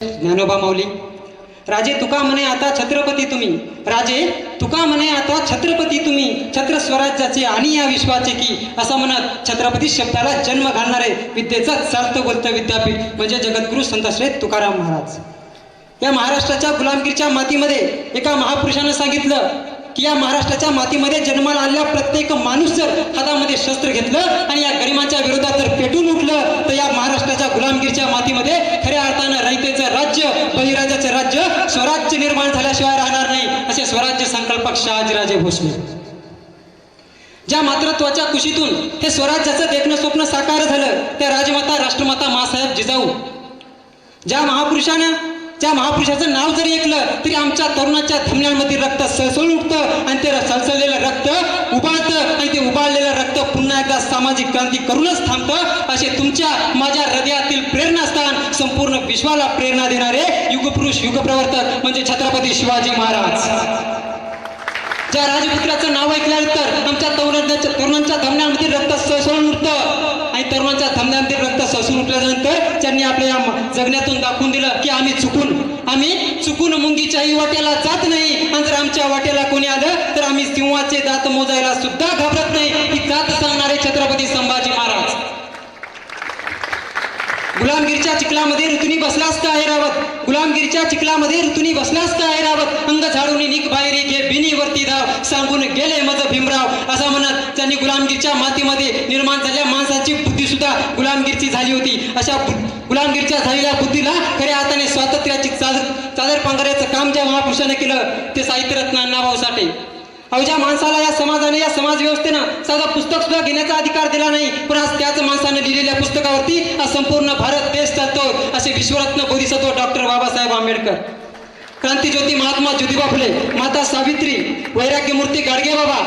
ज्ञानोबा माऊली राजे तुका म्हणे आता छत्रपती तुम्ही राजे तुका म्हणे आता छत्रपती तुम्ही छत्र स्वराज्याचे आणि या विश्वाचे की? असं म्हणत छत्रपती शब्दाला जन्म घालणारे विद्येचा सार्थ बोलतं विद्यापीठ म्हणजे जगद्गुरू संतश्रेय तुकाराम महाराज. या महाराष्ट्राच्या गुलामगिरीच्या मातीमध्ये एका महापुरुषानं सांगितलं की या महाराष्ट्राच्या मातीमध्ये जन्माला आलेला प्रत्येक माणूस जर हातामध्ये शस्त्र घेतलं आणि या गरिबांच्या विरोधात जर पेटून उठलं तर या महाराष्ट्राच्या गुलामगिरीच्या मातीमध्ये खऱ्या अर्थानं रयतेचं राज्य बहिराजाचं राज्य स्वराज्य निर्माण झाल्याशिवाय राहणार नाही असे स्वराज्य संकल्पक शहाजीराजे भोसले. ज्या मातृत्वाच्या कुशीतून हे स्वराज्याचं देखणं स्वप्न साकार झालं त्या राजमाता राष्ट्रमाता मासाहेब जिजाऊ. ज्या महापुरुषानं त्या महापुरुषाचं नाव जरी ऐकलं तरी आमच्या तरुणाच्या धमन्यांमध्ये रक्त सळसळ उठतं आणि ते सळसळलेलं रक्त उबाळतं आणि ते उबाळलेलं रक्त पुन्हा एकदा सामाजिक क्रांती करूनच थांबतं. असे तुमच्या माझ्या हृदयातील प्रेरणास्थान संपूर्ण विश्वाला प्रेरणा देणारे युगपुरुष युगप्रवर्तक म्हणजे छत्रपती शिवाजी महाराज. ज्या राजपुत्राचं नाव ऐकल्यानंतर आमच्या तरुणांच्या तरुणांच्या धमन्यांमध्ये रक्त सळसळून उठतं. सर्वांच्या तरुणांच्या रक्त ससून उठल्यानंतर त्यांनी आपल्या या जगण्यातून दाखवून दिलं की आम्ही चुकून आम्ही चुकून मुंगीच्याही वाट्याला जात नाही. आणि जर आमच्या वाट्याला कोणी आलं तर आम्ही सिंहाचे दात मोजायला सुद्धा घाबरत नाही. ही जात सांगणारे छत्रपती संभाजी महाराज. गुलामगिरीच्या चिखलामध्ये ऋतुनी बसलास का ऐरावत? गुलामगिरीच्या चिखलामध्ये ऋतुनी बसलास का ऐरावत? अंग झाडून निक बाहेरी घे बिनी वरती धाव. सांगून गेले मज भीमराव. असं म्हणत त्यांनी गुलामगिरीच्या मातीमध्ये निर्माण झालेल्या माणसाची बुद्धी सुद्धा गुलामगिरीची झाली होती. अशा गुलामगिरीच्या झालेल्या बुद्धीला खऱ्या हाताने स्वातंत्र्याची चादर चादर पांघरायचं काम ज्या महापुरुषाने केलं ते साहित्यरत्न अण्णाभाऊ साठे. अवघ्या माणसाला या समाजाने या समाज व्यवस्थेनं साधा पुस्तक सुद्धा घेण्याचा अधिकार दिला नाही. पण आज त्याच माणसाने लिहिलेल्या पुस्तकावरती संपूर्ण भारत देश चालतो असे विश्वरत्न बोधिसत्व डॉक्टर बाबासाहेब आंबेडकर. क्रांतीज्योती महात्मा ज्योतिबा फुले माता सावित्री वैराग्यमूर्ती गाडगे बाबा.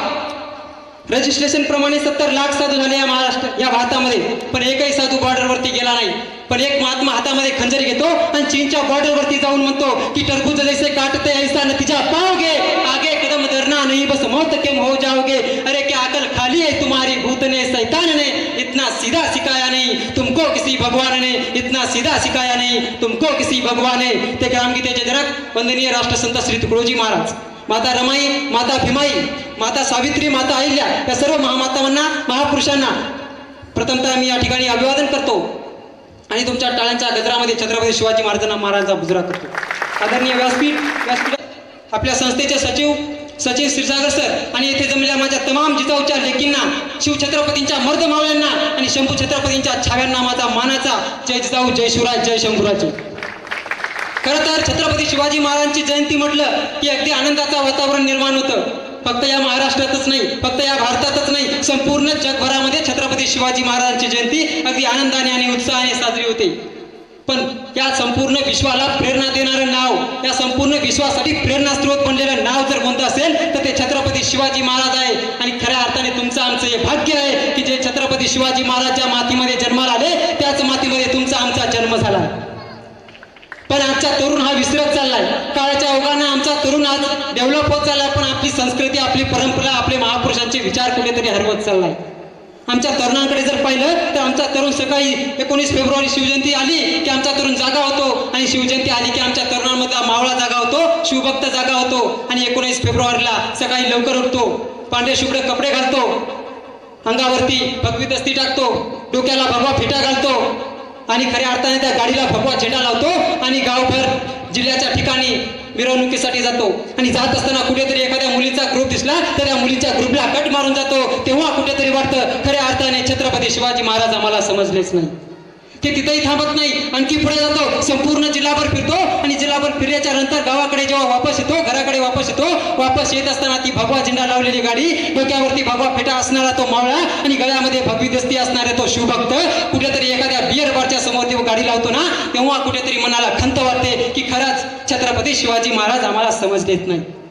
रजिस्ट्रेशन प्रमाणे सत्तर लाख साधू झाले या महाराष्ट्र या भारतामध्ये. पण एकही साधू बॉर्डरवरती गेला नाही. पण एक महात्मा हातामध्ये खंजर घेतो आणि चीनच्या बॉर्डरवरती जाऊन म्हणतो की टरबूज जैसे काटते ऐसा नतीजा पाओगे आगे नहीं बस मौत के हो जाओगे। अरे क्या अकल खाली है तुम्हारी? भूत ने शैतान ने इतना सीधा सिखाया नहीं तुमको किसी भगवान ने इतना सीधा सिखाया नहीं तुमको किसी भगवान ने। ते ग्रामगीतेचे जनक वंदनीय राष्ट्रसंत श्री तुकडोजी महाराज। माता रमाई माता भीमाई माता सावित्री माता अहिल्या या सर्व महामातांना महापुरुषांना प्रथमतः मी या ठिकाणी अभिवादन करतो आणि तुमच्या टाळ्यांच्या गजरामध्ये छत्रपती शिवाजी महाराजांना महाराजांचा गुजरा करतो. आदरणीय व्यासपीठ व्यासपीठ आपल्या संस्थेचे सचिव सचिन क्षीरसागर सर आणि येथे जमलेल्या माझ्या तमाम जिजाऊच्या लेकींना शिवछत्रपतींच्या मर्द मावळ्यांना आणि शंभू छत्रपतींच्या छाव्यांना माझा मानाचा जय जिजाऊ जय शिवराज जय शंभूराजे. खरं तर छत्रपती शिवाजी महाराजांची जयंती म्हटलं की अगदी आनंदाचं वातावरण निर्माण होतं. फक्त या महाराष्ट्रातच नाही फक्त या भारतातच नाही संपूर्ण जगभरामध्ये छत्रपती शिवाजी महाराजांची जयंती अगदी आनंदाने आणि उत्साहाने साजरी होते. पण या संपूर्ण विश्वाला प्रेरणा देणारं नाव या संपूर्ण विश्वासाठी प्रेरणास्त्रोत बनलेलं नाव जर कोणतं असेल तर ते छत्रपती शिवाजी महाराज आहे. आणि खऱ्या अर्थाने तुमचं आमचं हे भाग्य आहे की जे छत्रपती शिवाजी महाराज ज्या मातीमध्ये जन्माला आले त्याच मातीमध्ये तुमचा आमचा जन्म झाला. पण आजचा तरुण हा विसरत चाललाय. काळाच्या ओघानं आमचा तरुण आज डेव्हलप होत चाललाय पण आपली संस्कृती आपली परंपरा आपले महापुरुषांचे विचार कुठेतरी हरवत चाललाय. आमच्या तरुणांकडे जर पाहिलं तर आमचा तरुण सकाळी एकोणीस फेब्रुवारी शिवजयंती आली की आमचा तरुण जागा होतो. आणि शिवजयंती आली की आमच्या तरुणांमधला मावळा जागा होतो शिवभक्त जागा होतो. आणि एकोणीस फेब्रुवारीला सकाळी लवकर उठतो पांढरे शुभ्र कपडे घालतो अंगावरती भगवी दस्ती टाकतो डोक्याला भगवा फिटा घालतो. आणि खऱ्या अर्थाने त्या गाडीला भगवा झेंडा लावतो. आणि गावभर जिल्ह्याच्या ठिकाणी मिरवणुकीसाठी जातो. आणि जात असताना कुठेतरी एखाद्या मुलीचा ग्रुप दिसला तर त्या मुलीच्या ग्रुपला कट मारून जातो. तेव्हा कुठेतरी वाटतं खऱ्या अर्थाने छत्रपती शिवाजी महाराज आम्हाला समजलेच नाही. ते तिथेही थांबत नाही. आणखी पुढे जातो. संपूर्ण जिल्हाभर फिरतो आणि जिल्हाभर फिरल्याच्या नंतर गावाकडे जेव्हा वापस येतो घराकडे वापस येतो वापस येत असताना ती भगवा झेंडा लावलेली गाडी डोक्यावरती भगवा फेटा असणारा तो मावळा आणि गळ्यामध्ये भगवी दस्ती असणारा तो शिवभक्त कुठेतरी एखाद्या बियर बारच्या समोर ती गाडी लावतो ना तेव्हा कुठेतरी मनाला खंत वाटते की खरंच छत्रपती शिवाजी महाराज आम्हाला समज देत नाही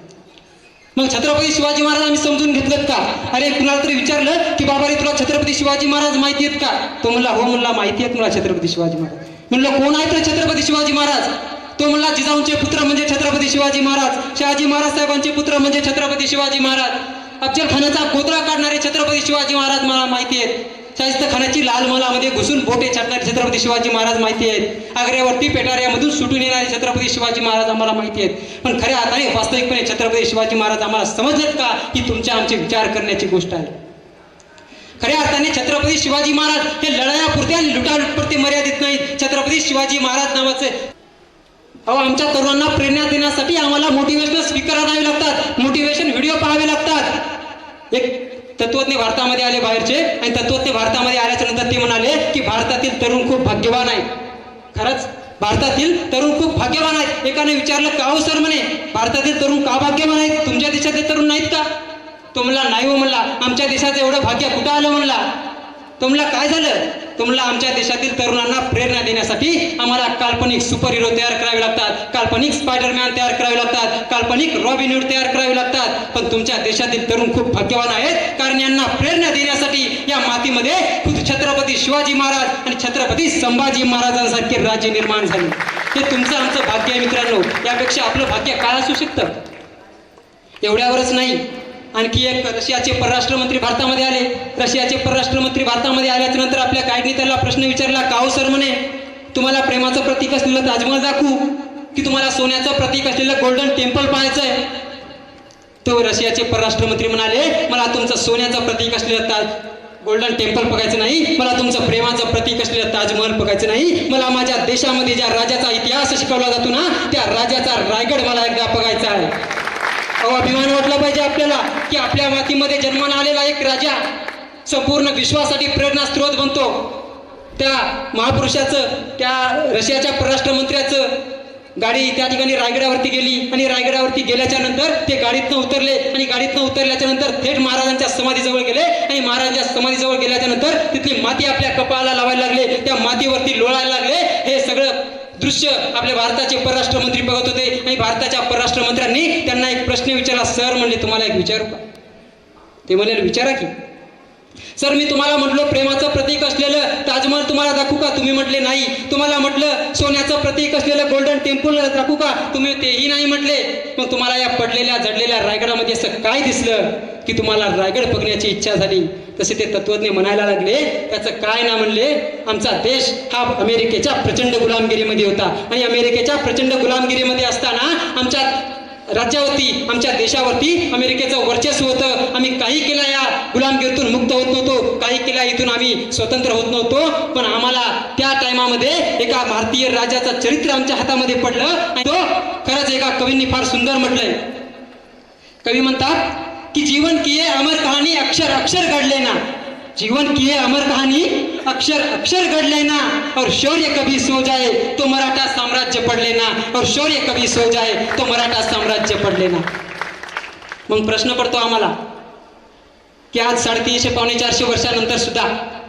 मग छत्रपती शिवाजी महाराज आम्ही समजून घेतलं का? अरे कुणाला तरी विचारलं की बाबा रे तुला छत्रपती शिवाजी महाराज माहिती आहेत का? तो म्हणला हो म्हणला माहिती आहेत मला छत्रपती शिवाजी महाराज. म्हणलं कोण आहे तर छत्रपती शिवाजी महाराज? तो म्हणला जिजाऊंचे पुत्र म्हणजे छत्रपती शिवाजी महाराज. शहाजी महाराज साहेबांचे पुत्र म्हणजे छत्रपती शिवाजी महाराज. अफजल खानाचा गोत्रा काढणारे छत्रपती शिवाजी महाराज मला माहिती आहेत. शाहिस्तखानाची लाल महालामध्ये घुसून बोटे छाटणारे छत्रपती शिवाजी महाराज माहिती आहेत. आग्र्यावरती पेटाऱ्यामधून सुटून येणारे छत्रपती शिवाजी महाराज आम्हाला माहिती आहेत. पण खऱ्या अर्थाने वास्तविकपणे छत्रपती शिवाजी महाराज आम्हाला समजत का? ही तुमच्या आमचे विचार करण्याची गोष्ट आहे. खऱ्या अर्थाने छत्रपती शिवाजी महाराज हे लढायापुरते आणि लुटालुटपुरते मर्यादित नाहीत. छत्रपती शिवाजी महाराज नावाचे अहो आमच्या तरुणांना प्रेरणा देण्यासाठी आम्हाला मोटिवेशनल स्पीकर आणावे लागतात. मोटिवेशन व्हिडिओ पाहावे लागतात. एक तत्वज्ञ भारतामध्ये आले बाहेरचे आणि तत्वज्ञ भारतामध्ये आल्याच्यानंतर ते म्हणाले की भारतातील तरुण खूप भाग्यवान आहे खरंच भारतातील तरुण खूप भाग्यवान आहेत. एकाने विचारलं का हो सर? म्हणे भारतातील तरुण का भाग्यवान आहेत? तुमच्या देशातले तरुण नाहीत का? तो म्हणला नाही हो म्हणला आमच्या देशाचं एवढं भाग्य कुठं आलं? म्हणला तुम्हाला काय झालं? तुम्हाला आमच्या देशातील तरुणांना प्रेरणा देण्यासाठी आम्हाला काल्पनिक सुपर हिरो तयार करावे लागतात. काल्पनिक स्पायडरमॅन तयार करावे लागतात. काल्पनिक रॉबिन तयार करावे लागतात. पण तुमच्या देशातील तरुण खूप भाग्यवान आहेत कारण यांना प्रेरणा देण्यासाठी या मातीमध्ये खुद छत्रपती शिवाजी महाराज आणि छत्रपती संभाजी महाराजांसारखे राज्य निर्माण झाले. हे तुमचं आमचं भाग्य आहे मित्रांनो. यापेक्षा आपलं भाग्य काय असू शकतं? एवढ्यावरच नाही. आणखी एक रशियाचे परराष्ट्र मंत्री भारतामध्ये आले. रशियाचे परराष्ट्र मंत्री भारतामध्ये आल्याच्यानंतर आपल्या गाईडने त्याला प्रश्न विचारला काहो सर म्हणे तुम्हाला प्रेमाचं प्रतीक असलेलं ताजमहल दाखवू की तुम्हाला सोन्याचं प्रतीक असलेलं गोल्डन टेम्पल पाहायचं आहे तो रशियाचे परराष्ट्र मंत्री म्हणाले मला तुमचं सोन्याचं प्रतीक असलेलं ताज गोल्डन टेम्पल बघायचं नाही. मला तुमचं प्रेमाचं प्रतीक असलेलं ताजमहल बघायचं नाही. मला माझ्या देशामध्ये ज्या राजाचा इतिहास शिकवला जातो ना त्या राजाचा रायगड मला एकदा बघायचा आहे. अभिमान वाटला पाहिजे आपल्याला की आपल्या मातीमध्ये जन्माला आलेला एक राजा संपूर्ण विश्वासाठी प्रेरणा स्रोत बनतो. त्या महापुरुषाचं त्या रशियाच्या परराष्ट्र मंत्र्याचं गाडी त्या ठिकाणी रायगडावरती गेली आणि रायगडावरती गेल्याच्यानंतर ते गाडीतनं उतरले आणि गाडीतनं उतरल्याच्या नंतर थेट महाराजांच्या समाधीजवळ गेले आणि महाराजांच्या समाधीजवळ गेल्याच्यानंतर तिथली माती आपल्या कपाळाला लावायला लागले. त्या मातीवरती लोळायला लागले. हे सगळं दृश्य आपल्या भारताचे परराष्ट्र मंत्री बघत होते आणि भारताच्या परराष्ट्र मंत्र्यांनी त्यांना एक प्रश्न विचारला सर म्हणले तुम्हाला एक विचारू का? ते म्हणले विचारा की. सर मी तुम्हाला म्हटलं प्रेमाचं प्रतीक असलेलं ताजमहल तुम्हाला दाखवू का? तुम्ही म्हटले नाही. तुम्हाला म्हटलं सोन्याचं प्रतीक असलेलं गोल्डन टेम्पल दाखवू का? तुम्ही तेही नाही म्हटले. मग तुम्हाला या पडलेल्या जडलेल्या रायगडामध्ये असं काय दिसलं? की तुम्हाला रायगड बघण्याची इच्छा झाली तसे ते तत्वज्ञ म्हणायला लागले त्याचं काय ना म्हणले? आमचा देश हा अमेरिकेच्या प्रचंड गुलामगिरीमध्ये होता. आणि अमेरिकेच्या प्रचंड गुलामगिरीमध्ये असताना आमच्या राज्यावरती आमच्या देशावरती अमेरिकेचं वर्चस्व होतं. आम्ही काही केला या गुलामगिरीतून मुक्त होत नव्हतो. काही केला इथून आम्ही स्वतंत्र होत नव्हतो. पण आम्हाला त्या टायमामध्ये एका भारतीय राजाचं चरित्र आमच्या हातामध्ये पडलं. आणि तो खरंच एका कवींनी फार सुंदर म्हटलंय. कवी म्हणतात की जीवन किये अमर कहाणी अक्षर अक्षर घडले लेना जीवन किए अमर कहानी अक्षर अक्षर घडले लेना और शौर्य कभी सो जाए तो मराठा साम्राज्य पडले ना. और शौर्य कभी सो जाए तो मराठा साम्राज्य पडले लेना मग प्रश्न पडतो आम्हाला की आज साडेतीनशे पावणे चारशे वर्षानंतर सुद्धा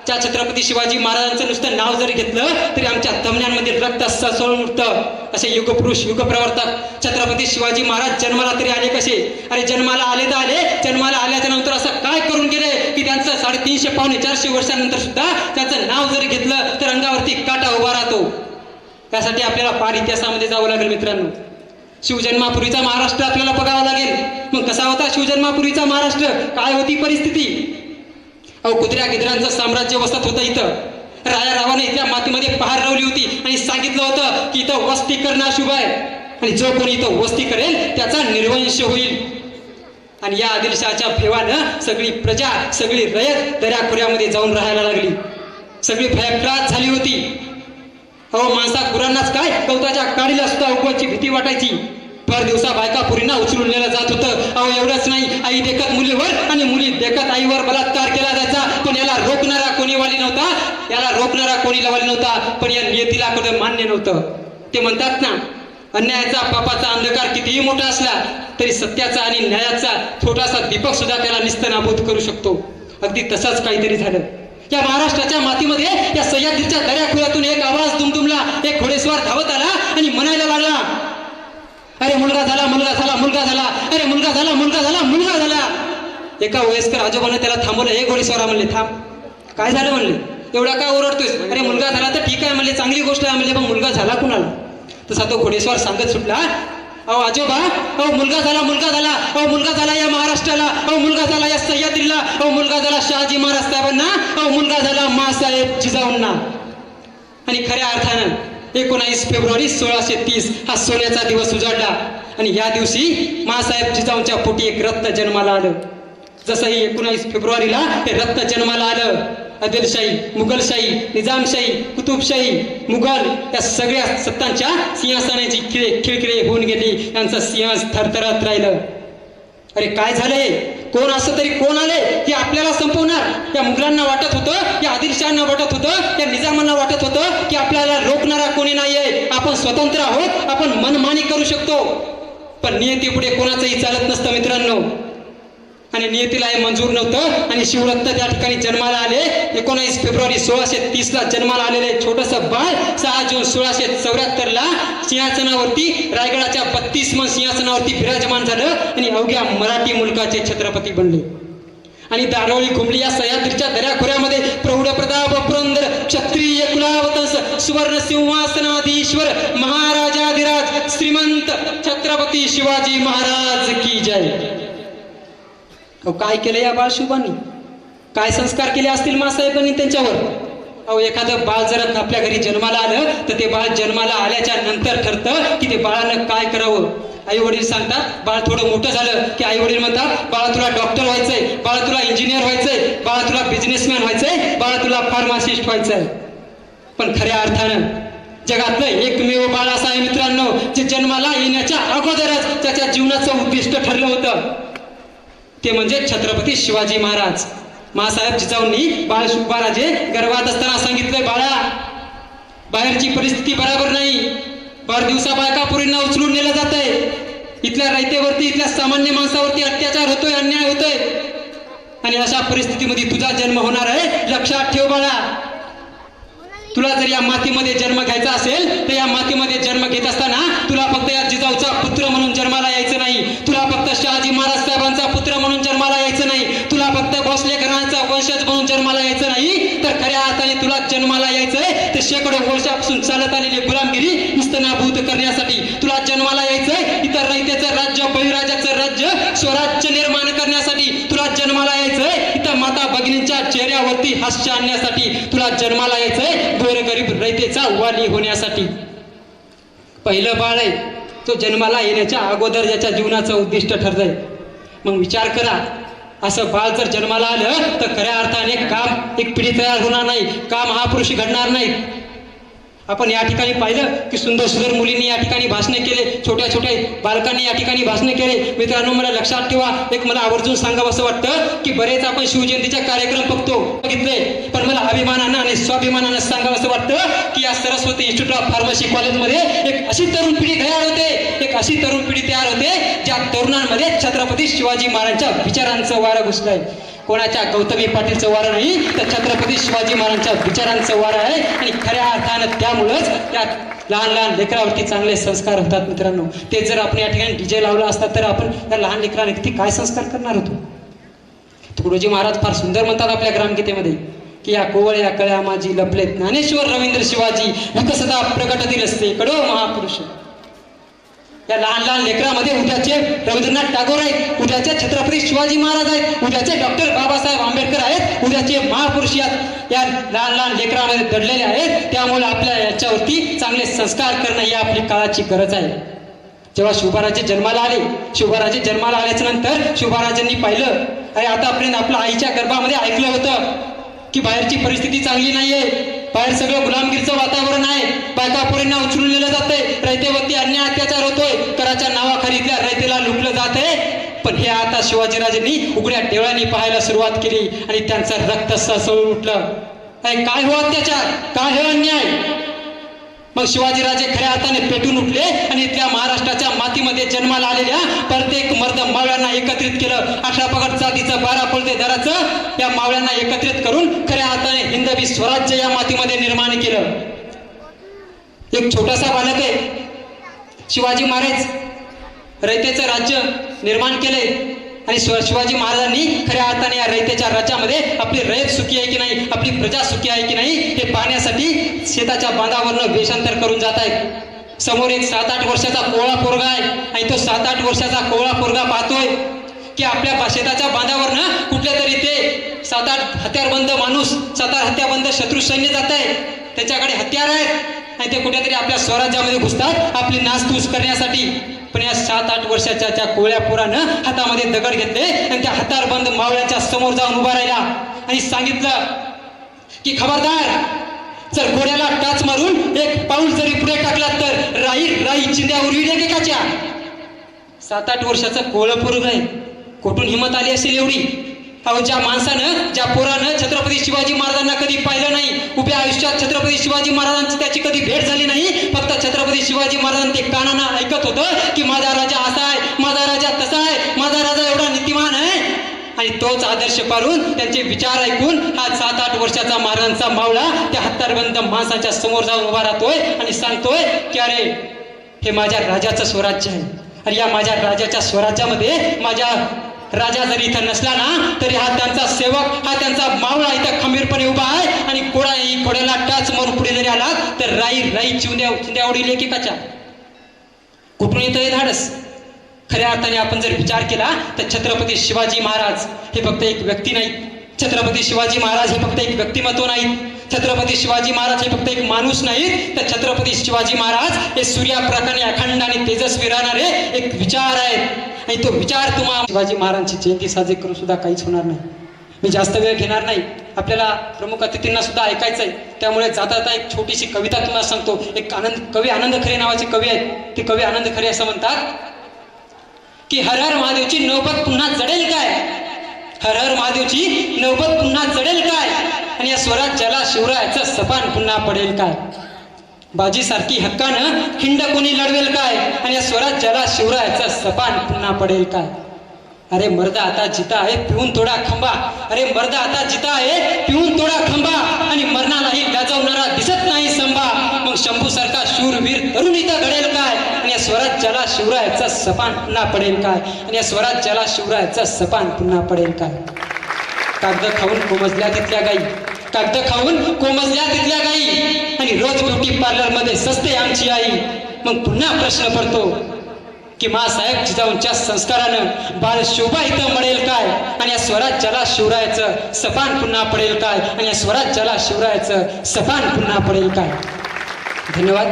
त्या छत्रपती शिवाजी महाराजांचं नुसतं नाव जरी घेतलं तरी आमच्या तमण्यांमध्ये रक्त ससळ उठतं. असे युगपुरुष युगप्रवर्तक छत्रपती शिवाजी महाराज जन्माला तरी आले कसे? अरे जन्माला आले तर आले जन्माला आल्याच्यानंतर असं काय करून गेले की त्यांचं साडेतीनशे पावणे चारशे वर्षानंतर सुद्धा त्याचं नाव जरी घेतलं तर अंगावरती काटा उभा राहतो. त्यासाठी आपल्याला फार इतिहासामध्ये जावं लागेल मित्रांनो. शिवजन्मापूर्वीचा महाराष्ट्र आपल्याला बघावा लागेल. मग कसा होता शिवजन्मापूर्वीचा महाराष्ट्र? काय होती परिस्थिती? अहो कुत्र्या गिद्रांचं साम्राज्य वसत होतं इथं. राया रावाने इथल्या मातीमध्ये पहार लावली होती आणि सांगितलं होतं की इथं वस्ती करणं अशुभ आहे. आणि जो कोणी इथं वस्ती करेल त्याचा निर्वंश होईल. आणि या आदिलशहाच्या फेवानं सगळी प्रजा सगळी रयत दऱ्याखोऱ्यामध्ये जाऊन राहायला लागली. सगळी भयक्रात झाली होती. अहो माणसा गुरांनाच काय? कवताच्या काडीला सुद्धा उगवायची भीती वाटायची. भर दिवसा बायका पुरींना उचलून नेलं जात होतं. अहो एवढंच नाही. आई देखत मुलीवर आणि मुली देखत आईवर बलात्कार केला जायचा. पण याला रोखणारा कोणी वाली नव्हता. याला रोखणारा कोणी लावली नव्हता. पण या नियतीला कोणी मान्य नव्हतं. ते म्हणतात ना अन्यायाचा पापाचा अंधकार कितीही मोठा असला तरी सत्याचा आणि न्यायाचा छोटासा दीपक सुद्धा त्याला निस्तनाभूत करू शकतो. अगदी तसंच काहीतरी झालं. या महाराष्ट्राच्या मातीमध्ये या सह्याद्रीच्या दर्याखोऱ्यातून एक आवाज दुमदुमला एक घोडेस्वार धावत आला आणि म्हणायला लागला अरे मुलगा झाला मुलगा झाला मुलगा झाला. अरे मुलगा झाला मुलगा झाला मुलगा झाला. एका वयस्कर आजोबाने त्याला थांबवलं. हे घोडेस्वरा म्हणले थांब. काय झालं? म्हणले. एवढा काय ओरडतोयस? अरे मुलगा झाला तर ठीक आहे म्हणले. चांगली गोष्ट आहे म्हणले. पण मुलगा झाला कुणाला? तसा तो घोडेस्वर सांगत सुटला अहो आजोबा अहो मुलगा झाला मुलगा झाला. अहो मुलगा झाला या महाराष्ट्राला. अहो मुलगा झाला या सह्याद्रीला. अहो मुलगा झाला शहाजी महाराज साहेबांना. अहो मुलगा झाला मासाहेब जिजाऊंना. आणि खऱ्या अर्थानं एकोणावीस फेब्रुवारी सोळाशे तीस हा सोन्याचा दिवस उजाडला. आणि या दिवशी मासाहेब जिजाऊंच्या पोटी एक रत्न जन्माला आलं. जसंही एकोणावीस फेब्रुवारीला हे रत्न जन्माला आलं. आदिलशाही मुघलशाही निजामशाही कुतुबशाही मुघल या सगळ्या सत्तांच्या सिंहासनाची खिळे खिळखिळे होऊन गेली. यांचं सिंहास थरथरत राहिलं. अरे काय झालंय? कोण असं तरी कोण आले की आपल्याला संपवणार? या मुघलांना वाटत होतं या आदिलशहांना वाटत होतं या निजामांना वाटत होतं की आपल्याला रोखणारा कोणी नाहीये. आपण स्वतंत्र आहोत आपण मनमानी करू शकतो. पण नियती पुढे कोणाचंही चालत नसतं मित्रांनो. आणि नियतीला हे मंजूर नव्हतं. आणि शिवरत्न त्या ठिकाणी जन्माला आले. एकोणावीस फेब्रुवारी सोळाशे तीसला जन्माला आलेले छोटस बाळ सहा जून सोळाशे चौऱ्याहत्तरला सिंहासनावरती रायगडाच्या बत्तीस मन सिंहासनावरती विराजमान झालं आणि अवघ्या मराठी मुलकाचे छत्रपती बनले. आणि दारोळी घुमली या सह्याद्रीच्या दऱ्याखोऱ्यामध्ये प्रौढ प्रताप पुरंदर क्षत्रिय कुलावतंस सुवर्ण सिंहासनाधीश्वर महाराजाधिराज श्रीमंत छत्रपती शिवाजी महाराज की जय. काय केलं या बाळशुभांनी काय संस्कार केले असतील मासाहेबांनी त्यांच्यावर? अहो एखादं बाळ जर आपल्या घरी जन्माला आलं तर ते बाळ जन्माला आल्याच्यानंतर ठरतं की ते बाळानं काय करावं? आई वडील सांगतात बाळ थोडं मोठं झालं की आई वडील म्हणतात बाळा तुला डॉक्टर व्हायचंय बाळा तुला इंजिनियर व्हायचंय बाळा तुला बिझनेसमॅन व्हायचंय बाळा तुला फार्मासिस्ट व्हायचंय. पण खऱ्या अर्थानं जगातलं एकमेव बाळ असा आहे मित्रांनो जे जन्माला येण्याच्या अगोदरच त्याच्या जीवनाचं उद्दिष्ट ठरलं होतं. ते म्हणजे छत्रपती शिवाजी महाराज. महासाहेब जिजाऊंनी बाळ शुभाराजे गर्भात असताना सांगितलंय बाळा बाहेरची परिस्थिती बरोबर नाही. भर दिवसा बायका पुरींना उचलून नेलं जात आहे इथल्या रयतेवरती इथल्या सामान्य माणसावरती अत्याचार होतोय अन्याय होतोय. आणि अशा परिस्थितीमध्ये तुझा जन्म होणार आहे. लक्षात ठेव बाळा. तुला जर या मातीमध्ये जन्म घ्यायचा असेल तर या मातीमध्ये जन्म घेत असताना तुला फक्त या जिजाऊचा पुत्र म्हणून जन्माला यायचं नाही. तुला फक्त शहाजी महाराज साहेबांचा पुत्र म्हणून जन्माला यायचं नाही. तुला फक्त भोसले घराण्याचा वंशज म्हणून जन्माला यायचं नाही. तर खऱ्या अर्थाने तुला जन्माला यायचंय. तर शेकडो वर्षापासून चालत आलेली गुलामगिरी इस्तनाभूत करण्यासाठी तुला जन्माला यायचंय. इतर रहित्याचं राज्य बहिराजाचं राज्य स्वराज्य निर्माण करण्यासाठी तुला जन्माला यायचंय. माता भगिनींच्या चेहऱ्यावरती हास्य आणण्यासाठी तुला जन्माला यायचंय गोरगरीब रयतेचा वाली होण्यासाठी. पहिलं बाळ आहे तो जन्माला येण्याच्या अगोदर ज्याच्या जीवनाचं उद्दिष्ट ठरतंय मग विचार करा असं बाळ जर जन्माला आलं तर खऱ्या अर्थाने काम एक पिढी तयार होणार नाही काम महापुरुष घडणार नाही आपण या ठिकाणी पाहिलं की सुंदर सुंदर मुलींनी या ठिकाणी भाषणे केले छोट्या छोट्या बालकांनी या ठिकाणी भाषणे केले. मित्रांनो मला लक्षात ठेवा एक मला आवर्जून सांगावं असं वाटतं की बरेच आपण शिवजयंतीचा कार्यक्रम बघतो बघितले पण मला अभिमानानं आणि स्वाभिमानानं सांगावं असं वाटतं की या सरस्वती इन्स्टिट्यूट ऑफ फार्मसी कॉलेजमध्ये एक अशी तरुण पिढी तयार होते एक अशी तरुण पिढी तयार होते ज्या तरुणांमध्ये छत्रपती शिवाजी महाराजांच्या विचारांचं वारं घुसलंय. कोणाच्या गौतमी पाटीलचं वारं नाही तर छत्रपती शिवाजी महाराजांच्या विचारांचं वारं आहे. आणि खऱ्या अर्थानं त्यामुळंच त्या लहान लहान लेकरावरती चांगले संस्कार होतात मित्रांनो. ते जर आपण या ठिकाणी डीजे लावला असता तर आपण त्या लहान लेकरांना किती काय संस्कार करणार होतो? तुकडोजी महाराज फार सुंदर म्हणतात आपल्या ग्रामगीतेमध्ये की या कोवळ या कळ्या माझी लपलेत ज्ञानेश्वर रवींद्र शिवाजी विकसदा प्रकट दिल असते कडो महापुरुष. या लहान लहान लेकरामध्ये उद्याचे रवींद्रनाथ टागोर आहेत उद्याचे छत्रपती शिवाजी महाराज आहेत उद्याचे डॉक्टर बाबासाहेब आंबेडकर आहेत उद्याचे महापुरुष या या लहान लहान लेकरामध्ये दडलेले आहेत. त्यामुळे आपल्या याच्यावरती चांगले संस्कार करणं ही आपली काळाची गरज आहे. जेव्हा शुभाराजे जन्माला आले शुभाराजे जन्माला आल्याच्यानंतर शुभाराजांनी पाहिलं अरे आतापर्यंत आपल्या आईच्या गर्भामध्ये ऐकलं होतं की बाहेरची परिस्थिती चांगली नाहीये. बाहेर सगळं गुलामगिरीचं वातावरण आहे. बायका पोरींना उचलून नेलं जातंय. रयतेवरती अन्याय अत्याचार होतोय. कराच्या नावाखाली त्या रयतेला लुटलं आहे पण हे आता शिवाजीराजांनी उघड्या डोळ्यांनी पाहायला सुरुवात केली आणि त्यांचं रक्त सळसळून उठलं. काय हो अत्याचार? काय हो अन्याय? मग शिवाजीराजे खऱ्या अर्थाने पेटून उठले आणि इथल्या महाराष्ट्राच्या मातीमध्ये जन्माला आलेल्या प्रत्येक मर्द मावळ्यांना एकत्रित केलं. अठरा पगड जातीचं बारा पळते दराचं या मावळ्यांना एकत्रित करून खऱ्या अर्थाने हिंदवी स्वराज्य या मातीमध्ये निर्माण केलं. एक छोटासा बालक आहे. शिवाजी महाराज रयतेचं राज्य निर्माण केले आणि शिवाजी महाराजांनी खऱ्या अर्थाने या रयतेच्या राज्यामध्ये आपली रयत सुखी आहे की नाही आपली प्रजा सुखी आहे की नाही हे पाहण्यासाठी शेताच्या बांधावरनं वेषांतर करून जात आहेत. समोर एक सात आठ वर्षाचा कोवळा पोरगा आहे आणि तो सात आठ वर्षाचा कोवळा पोरगा पाहतोय की आपल्या शेताच्या बांधावरनं कुठल्या तरी ते सात आठ हत्यारबंद माणूस सात आठ हत्याबंद शत्रू सैन्य जात आहे. त्याच्याकडे हत्यार आहेत आणि ते कुठेतरी आपल्या स्वराज्यामध्ये घुसतात आपली नासधूस करण्यासाठी. पण या सात आठ वर्षाच्या त्या कोळ्या पोरानं हातामध्ये दगड घेतले आणि त्या हत्यारबंद मावळ्याच्या समोर जाऊन उभा राहिला. आणि सांगितलं की खबरदार जर घोड्याला टाच मारून एक पाऊल जरी पुढे टाकला तर राई राई चिंध्यावर विडे काच्या सात आठ वर्षाचं कोळपूर पोरग आहे कुठून हिंमत आली असेल एवढी? अहो ज्या माणसानं ज्या पोरानं छत्रपती शिवाजी महाराजांना कधी पाहिलं नाही उभ्या आयुष्यात छत्रपती शिवाजी महाराजांची त्याची कधी भेट झाली नाही फक्त छत्रपती शिवाजी महाराजांना ते कानानं ऐकत होतं की माझा राजा असा आहे माझा राजा तसा आहे माझा राजा एवढा नीतिमान आहे. आणि तोच आदर्श पाळून त्यांचे विचार ऐकून हा सात आठ वर्षाचा महाराजांचा मावळा त्या हत्यारबंद माणसाच्या समोर जाऊन उभा राहतोय आणि सांगतोय की अरे हे माझ्या राजाचं स्वराज्य आहे. आणि या माझ्या राजाच्या स्वराज्यामध्ये माझ्या राजा जरी इथं नसला ना तरी हा त्यांचा सेवक हा त्यांचा मावळा इथं खंबीरपणे उभा आहे. आणि कोडा ही घोड्याला टाच मारून पुढे जरी आला तर राई राई चिवद्या चिंद्या उडील एकेकाच्या कुठून येतं हे धाडस? खऱ्या अर्थाने आपण जर विचार केला तर छत्रपती शिवाजी महाराज हे फक्त एक व्यक्ती नाही छत्रपती शिवाजी महाराज हे फक्त एक व्यक्तिमत्व नाहीत. छत्रपती शिवाजी महाराज हे फक्त एक माणूस नाही तर छत्रपती शिवाजी महाराज हे सूर्याप्रकाने अखंड आणि तेजस्वी राहणारे एक विचार आहेत. आणि तो विचार तुम्हाला शिवाजी महाराजांची जयंती साजरी करून सुद्धा काहीच होणार नाही. मी जास्त वेळ घेणार नाही. आपल्याला प्रमुख अतिथींना सुद्धा ऐकायचं आहे त्यामुळे जाता जाता एक छोटीशी कविता तुम्हाला सांगतो. एक आनंद कवी आनंद खरे नावाचे कवी आहेत ते कवी आनंद खरे असं म्हणतात की हर हर महादेवची नौबत पुन्हा जडेल काय? हर हर महादेवची नौबत पुन्हा जडेल काय? आणि या स्वराज्याला शिवरायाचं सपान पुन्हा पडेल काय? बाजीसारखी हक्कानं खिंड कोणी लढवेल काय? आणि या स्वराज्याला शिवरायाचं सपान पुन्हा पडेल काय? अरे मर्द आता जिता आहे पिऊन तोडा खंबा. अरे मर्द आता जिता आहे पिऊन तोडा खंबा. आणि मरणालाही गाजवणारा दिसत नाही संभा. मग शंभू सारखा शूरवीर तरुण इथं घडेल काय? आणि या स्वराज्याला शिवरायाचं सपान पुन्हा पडेल काय? आणि या स्वराज्याला शिवरायाचं सपान पुन्हा पडेल काय? कागद खाऊन कोमजल्या तिथल्या गाई. कागद खाऊन कोमजल्या तिथल्या गाई. आणि रोज ब्युटी पार्लरमध्ये सस्ते आमची आई. मग पुन्हा प्रश्न पडतो की मासाहेब जिजाऊंच्या संस्कारानं बाळ शोभा इथं मिळेल काय? आणि या स्वराज्याला शिवरायाचं सपान पुन्हा पडेल काय? आणि या स्वराज्याला शिवरायाचं सपान पुन्हा पडेल काय? धन्यवाद.